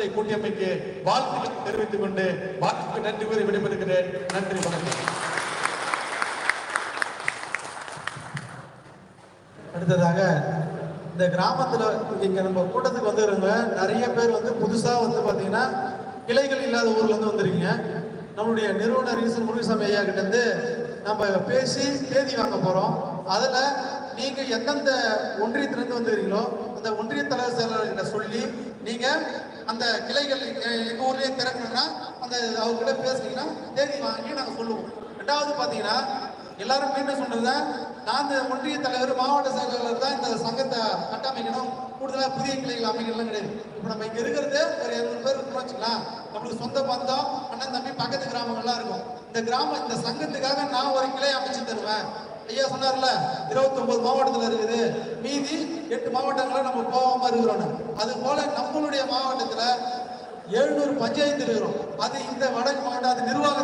கூட்டத்தை கூட்டியமைக்கு வாழ்த்துக்கள் தெரிவித்துக் கொண்டு வாக்குக்கு நன்றி கூறி விடைபெறுகிறேன். நன்றி வணக்கம். அடுத்ததாக இந்த கிராமத்துல இங்க நம்ம கூட்டத்துக்கு வந்துருங்க நிறைய பேர் வந்து புதுசா வந்து பாத்தீங்கன்னா கிளைகள் இல்லாத ஊர்ல இருந்து வந்திருக்கீங்க. நம்மளுடைய நிறுவனர் ஈசன் முருகசாமி ஐயா கிட்ட இருந்து நம்ம பேசி தேதி வாங்க போறோம். அதுல நீங்க எந்தெந்த ஒன்றியத்திலிருந்து வந்துருக்கீங்களோ அந்த ஒன்றிய தலைவர் செயலாளர் நீங்க அந்த கிளைகள் எ- எங்க ஊர்லயே திறக்கணும்னா அந்த அவர்கிட்ட பேசுனீங்கன்னா தேதி வாங்கி நாங்க சொல்லுவோம். ரெண்டாவது பாத்தீங்கன்னா எல்லாரும் மீண்டும் சொன்னதுதான் நான் இந்த ஒன்றிய தலைவர் மாவட்ட செயலாளர் தான் இந்த சங்கத்தை கட்டமைக்கணும். கூடுதலா புதிய கிளைகள் அமைக்கலாம் கிடையாது. இப்ப நம்ம இங்க இருக்கிறது ஒரு இருநூறு பேர் இருக்கணும் வச்சுக்கலாம் நம்மளுக்கு சொந்த பந்தம் அண்ணன் தம்பி பக்கத்து கிராமங்கள்லாம் இருக்கும். இந்த கிராமம் இந்த சங்கத்துக்காக நான் ஒரு கிளை அமைச்சு தருவேன். ஐயா சொன்னார்ல இருபத்தி ஒன்பது மாவட்டத்துல இருக்குது. மீதி எட்டு மாவட்டங்களை நம்ம போகாம இருக்கிறோம் அது போல நம்மளுடைய மாவட்டத்துல எழுநூறு பஞ்சாயத்து இருக்கிறோம். அது இந்த வடக்கு மாவட்டம் அது நிர்வாக